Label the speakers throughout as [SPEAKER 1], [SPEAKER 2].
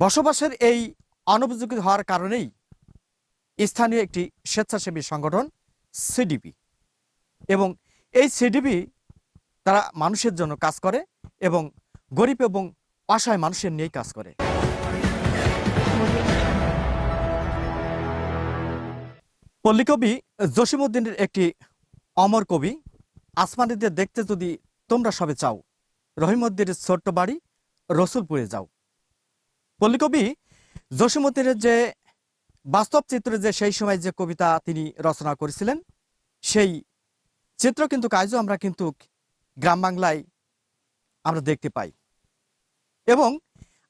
[SPEAKER 1] বসবাসের এই অনুপযোগী হওয়ার কারণেই স্থানীয় একটি স্বেচ্ছাসেবী সংগঠন, সিডিপি, এবং এই সিডিপি তারা মানুষের জন্য কাজ করে এবং গরিব এবং অসহায় মানুষের নিয়েই কাজ করে। পল্লীকবি জসিমউদ্দিনের একটি অমর কবি, আসমানিদের দেখতে যদি তোমরা সবে চাও রহিমউদ্দিনের ছোট্ট বাড়ি রসুলপুরে যাও। পল্লীকবি জসিমউদ্দিনের যে বাস্তব চিত্রে যে সেই সময় যে কবিতা তিনি রচনা করেছিলেন, সেই চিত্র কিন্তু কাজও আমরা কিন্তু গ্রাম বাংলায় আমরা দেখতে পাই। এবং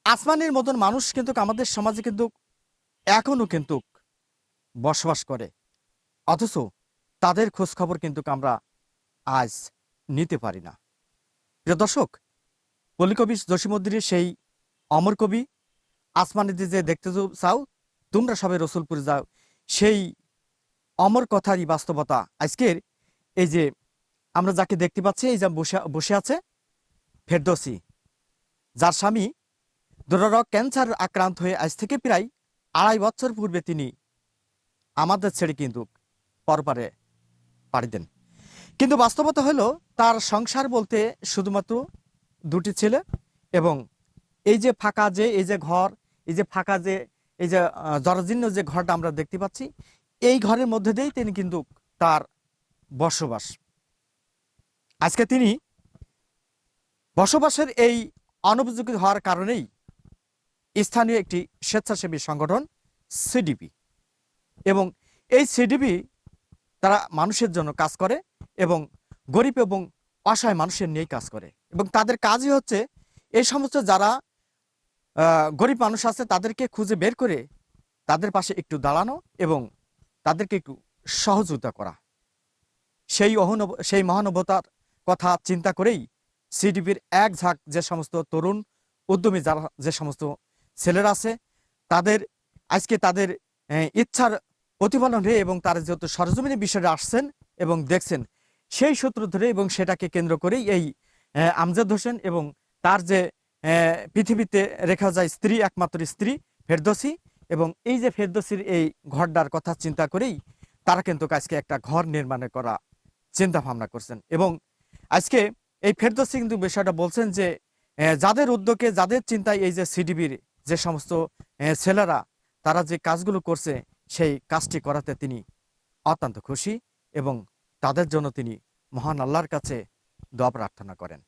[SPEAKER 1] আসমানের মতন মানুষ কিন্তু আমাদের সমাজে কিন্তু এখনও কিন্তু বসবাস করে। অথচ তাদের খোঁজ খবর কিন্তু আমরা আজ নিতে পারি না। প্রিয় দর্শক পল্লীকবি জসিমুদ্দিনের সেই অমর কবি আসমানিতে যে দেখতে চাও, তোমরা সবাই রসুলপুরে যাও। সেই অমর কথারই বাস্তবতা আজকের। এই যে আমরা যাকে দেখতে পাচ্ছি, এই যে বসে বসে আছে ফেরদৌসি। যার স্বামী দুরারক ক্যান্সার আক্রান্ত হয়ে আজ থেকে প্রায় আড়াই বছর পূর্বে তিনি আমাদের ছেড়ে কিন্তু পরপারে পাড়ি দেন। কিন্তু বাস্তবতা হলো, তার সংসার বলতে শুধুমাত্র দুটি ছেলে এবং এই যে ফাঁকা যে, এই যে ঘর এই যে ফাঁকা যে, এই যে জরাজীর্ণ যে ঘরটা আমরা দেখতে পাচ্ছি, এই ঘরের মধ্যে দিয়েই তিনি কিন্তু তার বসবাস। আজকে তিনি বসবাসের এই অনুপযোগী হওয়ার কারণেই স্থানীয় একটি স্বেচ্ছাসেবী সংগঠন, সিডিপি এবং এই সিডিপি তারা মানুষের জন্য কাজ করে এবং গরিব এবং অসহায় মানুষের নিয়েই কাজ করে এবং তাদের কাজই হচ্ছে এই সমস্ত যারা গরিব মানুষ আছে, তাদেরকে খুঁজে বের করে তাদের পাশে একটু দাঁড়ানো এবং তাদেরকে একটু সহযোগিতা করা। সেই অহনব, সেই মহানবতার কথা চিন্তা করেই সিডিপির এক ঝাঁক যে সমস্ত তরুণ উদ্যমী যারা, যে সমস্ত ছেলেরা আছে, তাদের, আজকে তাদের ইচ্ছার প্রতিফলন হয়ে এবং তারা যেহেতু সরজমিনে বিষয়টা আসছেন এবং দেখছেন, সেই সূত্র ধরে এবং সেটাকে কেন্দ্র করেই এই আমজাদ হোসেন এবং তার যে পৃথিবীতে রেখা যায় স্ত্রী, একমাত্র স্ত্রী, ফেরদোসি এবং এই যে ফেরদোসির এই ঘরটার কথা চিন্তা করেই তারা কিন্তু আজকে একটা ঘর নির্মাণে করা চিন্তা ভাবনা করছেন এবং আজকে এই ফেরদোসি কিন্তু বিষয়টা বলছেন যে যাদের উদ্যোগে, যাদের চিন্তায় এই যে সিডিবির যে সমস্ত ছেলেরা, তারা যে কাজগুলো করছে, সেই কাজটি করাতে তিনি অত্যন্ত খুশি এবং তাদের জন্য তিনি মহান আল্লাহর কাছে দোয়া প্রার্থনা করেন।